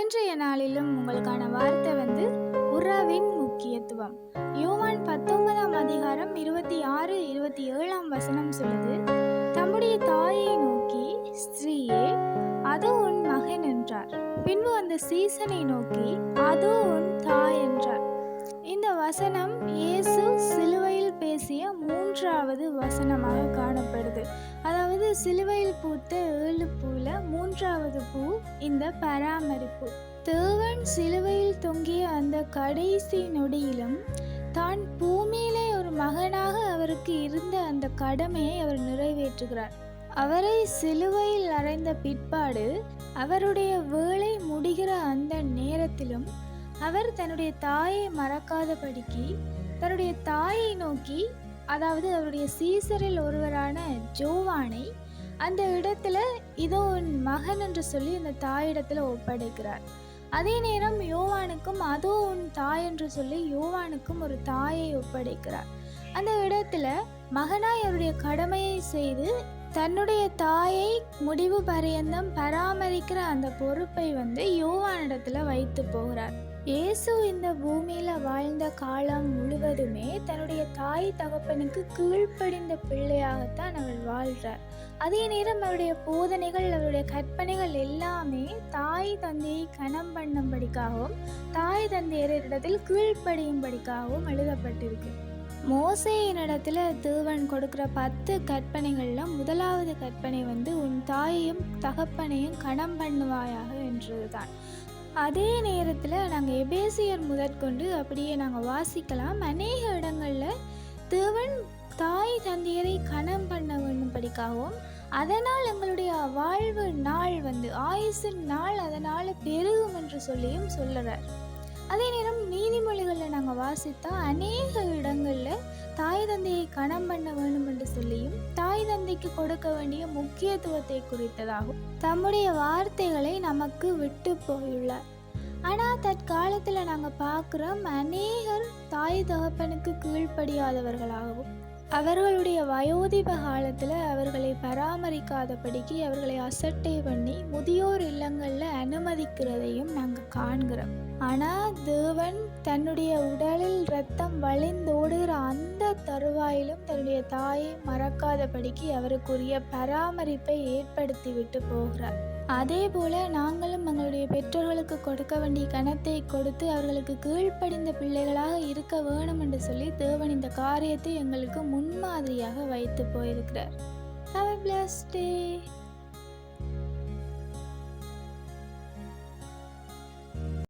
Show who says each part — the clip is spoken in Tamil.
Speaker 1: இன்றைய நாளிலும் உங்களுக்கான வார்த்தை வந்து உறவின் முக்கியத்துவம். யோவான் பத்தொன்பதாம் அதிகாரம் இருபத்தி ஆறு இருபத்தி ஏழாம் வசனம் சொல்லுது தம்முடைய தாயை நோக்கி ஸ்திரீயே அதோ உன் மகன் என்றார். பின்பு அந்த சீசனை நோக்கி அதோ உன் தாய் என்றார். இந்த வசனம் மூன்றாவது வசனமாக காணப்படுது. அதாவது சிலுவையில் பூத்த ஏழு பூவில் மூன்றாவது பூ இந்த பராமரிப்பு. தேவன் சிலுவையில் தொங்கிய அந்த கடைசி நொடியிலும் தான் பூமியிலே ஒரு மகனாக அவருக்கு இருந்த அந்த கடமையை அவர் நிறைவேற்றுகிறார். அவரை சிலுவையில் அறைந்த பிற்பாடு அவருடைய வேலை முடிகிற அந்த நேரத்திலும் அவர் தன்னுடைய தாயை மறக்காதபடிக்கு தன்னுடைய தாயை நோக்கி அதாவது அவருடைய சீசரில் ஒருவரான ஜோவானை அந்த இடத்துல இதோ உன் மகன் என்று சொல்லி அந்த தாயிடத்துல ஒப்படைக்கிறார். அதே நேரம் யோவானுக்கும் அதோ உன் தாய் என்று சொல்லி யோவானுக்கும் ஒரு தாயை ஒப்படைக்கிறார். அந்த இடத்துல மகனாய் அவருடைய கடமையை செய்து தன்னுடைய தாயை முடிவு பரியந்தம் பராமரிக்கிற அந்த பொறுப்பை வந்து யோவானிடத்துல வைத்து போகிறார். இயேசு இந்த பூமியில வாழ்ந்த காலம் முழுவதுமே தன்னுடைய தாய் தகப்பனுக்கு கீழ்ப்படிந்த பிள்ளையாகத்தான் அவர் வாழ்றார். அதே நேரம் அவருடைய போதனைகள் அவருடைய கற்பனைகள் எல்லாமே தாய் தந்தையை கனம் பண்ணும்படிக்காகவும் தாய் தந்தையரிடத்தில் கீழ்ப்படியும்படிக்காகவும் எழுதப்பட்டிருக்கு. மோசையினிடத்தில் தேவன் கொடுக்குற பத்து கற்பனைகளில் முதலாவது கற்பனை வந்து உன் தாயையும் தகப்பனையும் கணம் பண்ணுவாயாக என்றதுதான். அதே நேரத்தில் நாங்கள் எபேசியர் முதற்கொண்டு அப்படியே நாங்கள் வாசிக்கலாம். அநேக இடங்களில் தேவன் தாய் தந்தையரை கணம் பண்ண வேண்டும்படிக்காகவும் அதனால் எங்களுடைய வாழ்வு நாள் வந்து ஆயுசின் நாள் அதனால் பெருகும் என்று சொல்லியும் சொல்லுறார். அதே நேரம் நீதிமொழிகளில் நாங்கள் வாசித்தா அநேக இடங்களில் தாய் தந்தையை கணம் பண்ண வேண்டும் என்று சொல்லியும் தாய் தந்தைக்கு கொடுக்க வேண்டிய முக்கியத்துவத்தை குறித்ததாகும். தம்முடைய வார்த்தைகளை நமக்கு விட்டு போயுள்ளார். ஆனால் தற்காலத்தில் நாங்கள் பார்க்குறோம் அநேகர் தாய் தகப்பனுக்கு கீழ்ப்படியாதவர்களாகவும் அவர்களுடைய வயோதிப காலத்தில் அவர்களை பராமரிக்காதபடிக்கு அவர்களை அசட்டை பண்ணி முதியோர் இல்லங்களில் அனுமதிக்கிறதையும் நாங்கள் காண்கிறோம். ஆனால் தேவன் தன்னுடைய உடலில் ரத்தம் வழிந்தோடுகிற அந்த தருவாயிலும் தன்னுடைய தாயை மறக்காதபடிக்கு அவருக்குரிய பராமரிப்பை ஏற்படுத்திவிட்டு போகிறார். அதே போல நாங்களும் எங்களுடைய பெற்றோர்களுக்கு கொடுக்க வேண்டிய கணத்தை கொடுத்து அவர்களுக்கு கீழ்ப்படிந்த பிள்ளைகளாக இருக்க வேணும் என்று சொல்லி தேவன் இந்த காரியத்தை எங்களுக்கு முன்மாதிரியாக வைத்து போயிருக்கிறார். Have a blessed day.